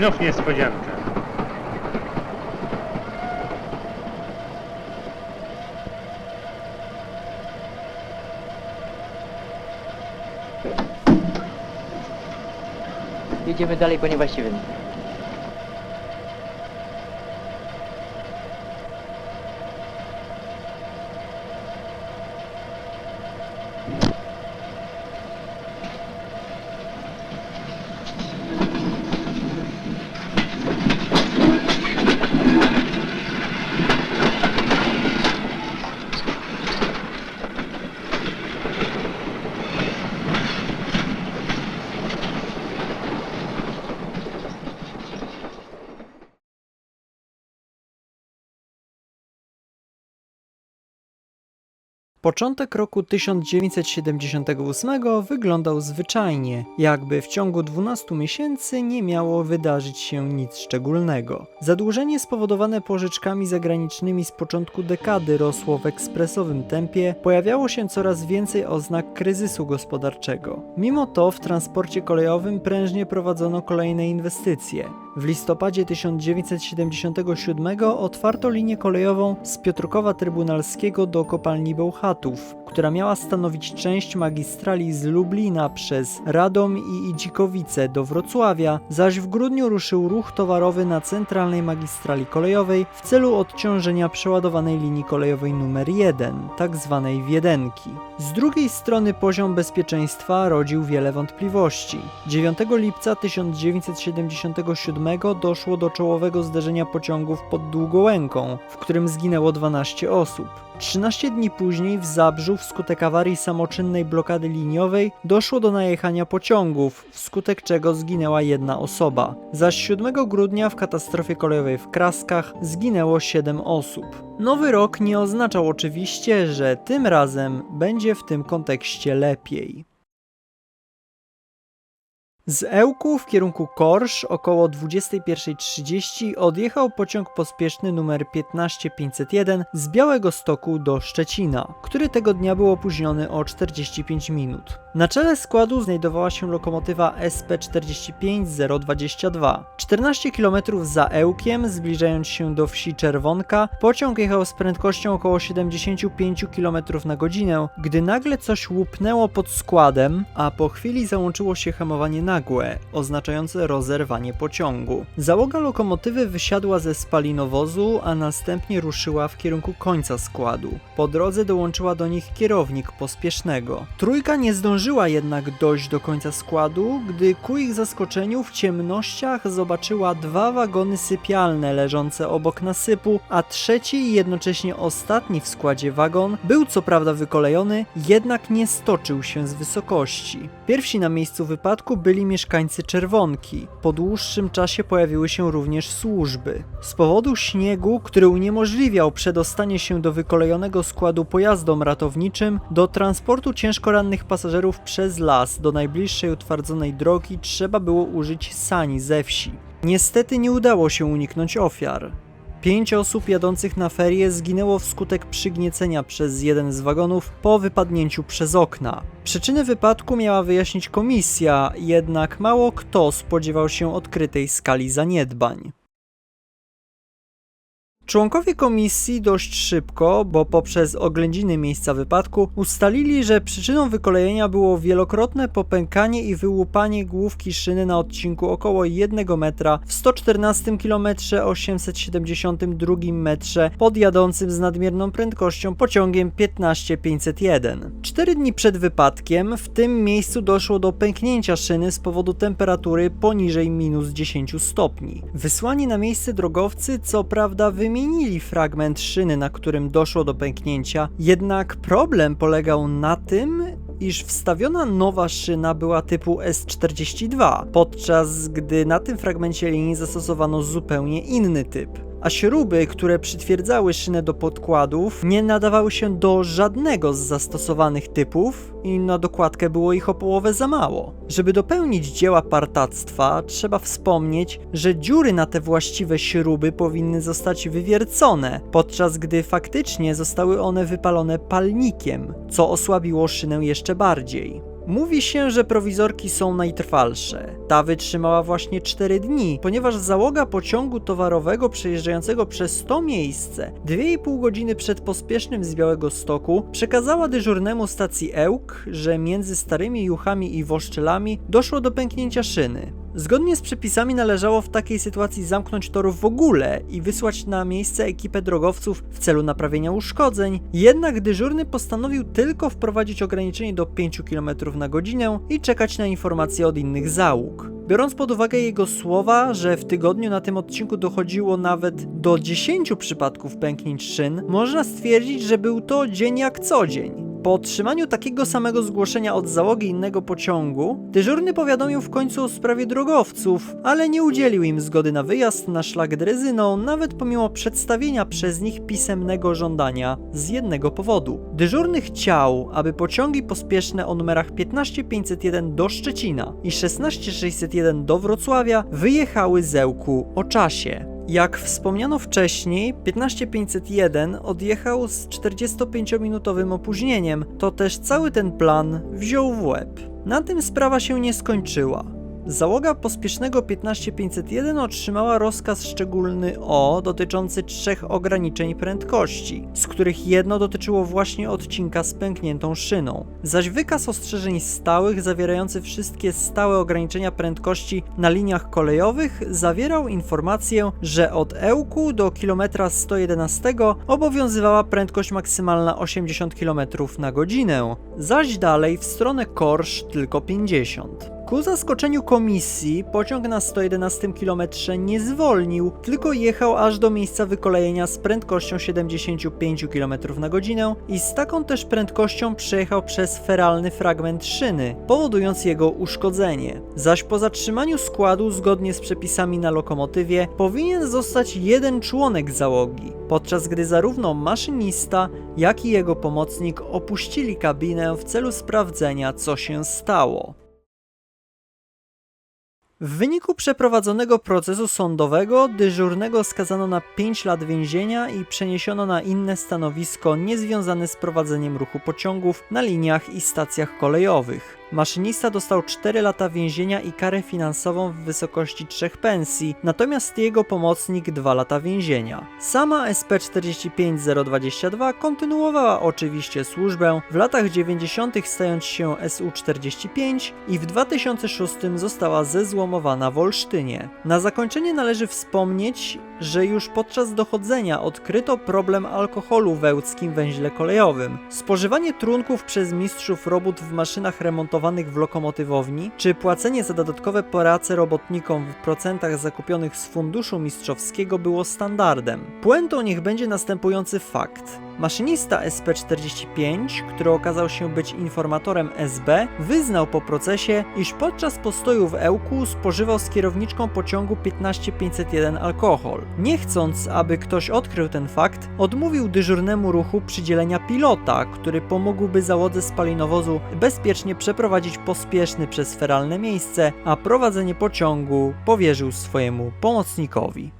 znów niespodzianka. Jedziemy dalej po niewłaściwym. Początek roku 1978 wyglądał zwyczajnie, jakby w ciągu 12 miesięcy nie miało wydarzyć się nic szczególnego. Zadłużenie spowodowane pożyczkami zagranicznymi z początku dekady rosło w ekspresowym tempie, pojawiało się coraz więcej oznak kryzysu gospodarczego. Mimo to w transporcie kolejowym prężnie prowadzono kolejne inwestycje. W listopadzie 1977 otwarto linię kolejową z Piotrkowa Trybunalskiego do kopalni Bełchatów, która miała stanowić część magistrali z Lublina przez Radom i Idzikowice do Wrocławia, zaś w grudniu ruszył ruch towarowy na centralnej magistrali kolejowej w celu odciążenia przeładowanej linii kolejowej numer 1, tak zwanej Wiedenki. Z drugiej strony poziom bezpieczeństwa rodził wiele wątpliwości. 9 lipca 1977 doszło do czołowego zderzenia pociągów pod Długołęką, w którym zginęło 12 osób. 13 dni później w Zabrzu wskutek awarii samoczynnej blokady liniowej doszło do najechania pociągów, wskutek czego zginęła jedna osoba. Zaś 7 grudnia w katastrofie kolejowej w Kraskach zginęło 7 osób. Nowy rok nie oznaczał oczywiście, że tym razem będzie w tym kontekście lepiej. Z Ełku w kierunku Korsz około 21.30 odjechał pociąg pospieszny numer 15501 z Białego Stoku do Szczecina, który tego dnia był opóźniony o 45 minut. Na czele składu znajdowała się lokomotywa SP45022. 14 km za Ełkiem, zbliżając się do wsi Czerwonka, pociąg jechał z prędkością około 75 km na godzinę, gdy nagle coś łupnęło pod składem, a po chwili załączyło się hamowanie nagłe, oznaczające rozerwanie pociągu. Załoga lokomotywy wysiadła ze spalinowozu, a następnie ruszyła w kierunku końca składu. Po drodze dołączyła do nich kierownik pospiesznego. Trójka nie zdążyła jednak dojść do końca składu, gdy ku ich zaskoczeniu w ciemnościach zobaczyła dwa wagony sypialne leżące obok nasypu, a trzeci i jednocześnie ostatni w składzie wagon był co prawda wykolejony, jednak nie stoczył się z wysokości. Pierwsi na miejscu wypadku byli mieszkańcy Czerwonki. Po dłuższym czasie pojawiły się również służby. Z powodu śniegu, który uniemożliwiał przedostanie się do wykolejonego składu pojazdom ratowniczym, do transportu ciężko rannych pasażerów przez las do najbliższej utwardzonej drogi trzeba było użyć sani ze wsi. Niestety nie udało się uniknąć ofiar. Pięć osób jadących na ferie zginęło wskutek przygniecenia przez jeden z wagonów po wypadnięciu przez okna. Przyczyny wypadku miała wyjaśnić komisja, jednak mało kto spodziewał się odkrytej skali zaniedbań. Członkowie komisji dość szybko, bo poprzez oględziny miejsca wypadku, ustalili, że przyczyną wykolejenia było wielokrotne popękanie i wyłupanie główki szyny na odcinku około 1 metra w 114 km 872 metrze podjadącym z nadmierną prędkością pociągiem 15501. Cztery dni przed wypadkiem w tym miejscu doszło do pęknięcia szyny z powodu temperatury poniżej minus 10 stopni. Wysłani na miejsce drogowcy co prawda wymienili fragment szyny, na którym doszło do pęknięcia, jednak problem polegał na tym, iż wstawiona nowa szyna była typu S42, podczas gdy na tym fragmencie linii zastosowano zupełnie inny typ. A śruby, które przytwierdzały szynę do podkładów, nie nadawały się do żadnego z zastosowanych typów i na dokładkę było ich o połowę za mało. Żeby dopełnić dzieła partactwa, trzeba wspomnieć, że dziury na te właściwe śruby powinny zostać wywiercone, podczas gdy faktycznie zostały one wypalone palnikiem, co osłabiło szynę jeszcze bardziej. Mówi się, że prowizorki są najtrwalsze. Ta wytrzymała właśnie 4 dni, ponieważ załoga pociągu towarowego przejeżdżającego przez to miejsce 2,5 godziny przed pospiesznym z Białego Stoku przekazała dyżurnemu stacji Ełk, że między Starymi Juchami i Woszczelami doszło do pęknięcia szyny. Zgodnie z przepisami należało w takiej sytuacji zamknąć torów w ogóle i wysłać na miejsce ekipę drogowców w celu naprawienia uszkodzeń, jednak dyżurny postanowił tylko wprowadzić ograniczenie do 5 km na godzinę i czekać na informacje od innych załóg. Biorąc pod uwagę jego słowa, że w tygodniu na tym odcinku dochodziło nawet do 10 przypadków pęknięć szyn, można stwierdzić, że był to dzień jak co dzień. Po otrzymaniu takiego samego zgłoszenia od załogi innego pociągu, dyżurny powiadomił w końcu o sprawie drogowców, ale nie udzielił im zgody na wyjazd na szlak drezyną, nawet pomimo przedstawienia przez nich pisemnego żądania z jednego powodu. Dyżurny chciał, aby pociągi pospieszne o numerach 15501 do Szczecina i 16601 do Wrocławia wyjechały z Ełku o czasie. Jak wspomniano wcześniej, 15501 odjechał z 45-minutowym opóźnieniem, to też cały ten plan wziął w łeb. Na tym sprawa się nie skończyła. Załoga pospiesznego 15501 otrzymała rozkaz szczególny O dotyczący trzech ograniczeń prędkości, z których jedno dotyczyło właśnie odcinka z pękniętą szyną. Zaś wykaz ostrzeżeń stałych zawierający wszystkie stałe ograniczenia prędkości na liniach kolejowych zawierał informację, że od Ełku do kilometra 111 obowiązywała prędkość maksymalna 80 km na godzinę, zaś dalej w stronę Korsz tylko 50. Ku zaskoczeniu komisji, pociąg na 111 km nie zwolnił, tylko jechał aż do miejsca wykolejenia z prędkością 75 km na godzinę i z taką też prędkością przejechał przez feralny fragment szyny, powodując jego uszkodzenie. Zaś po zatrzymaniu składu, zgodnie z przepisami na lokomotywie, powinien zostać jeden członek załogi, podczas gdy zarówno maszynista, jak i jego pomocnik opuścili kabinę w celu sprawdzenia, co się stało. W wyniku przeprowadzonego procesu sądowego dyżurnego skazano na 5 lat więzienia i przeniesiono na inne stanowisko niezwiązane z prowadzeniem ruchu pociągów na liniach i stacjach kolejowych. Maszynista dostał 4 lata więzienia i karę finansową w wysokości 3 pensji, natomiast jego pomocnik 2 lata więzienia. Sama SP45022 kontynuowała oczywiście służbę, w latach 90. stając się SU-45 i w 2006 została zezłomowana w Olsztynie. Na zakończenie należy wspomnieć, że już podczas dochodzenia odkryto problem alkoholu w ełckim węźle kolejowym. Spożywanie trunków przez mistrzów robót w maszynach remontowanych w lokomotywowni, czy płacenie za dodatkowe prace robotnikom w procentach zakupionych z funduszu mistrzowskiego było standardem. Puentą niech będzie następujący fakt. Maszynista SP45, który okazał się być informatorem SB, wyznał po procesie, iż podczas postoju w Ełku spożywał z kierowniczką pociągu 15501 alkohol. Nie chcąc, aby ktoś odkrył ten fakt, odmówił dyżurnemu ruchu przydzielenia pilota, który pomógłby załodze spalinowozu bezpiecznie przeprowadzić pospieszny przez feralne miejsce, a prowadzenie pociągu powierzył swojemu pomocnikowi.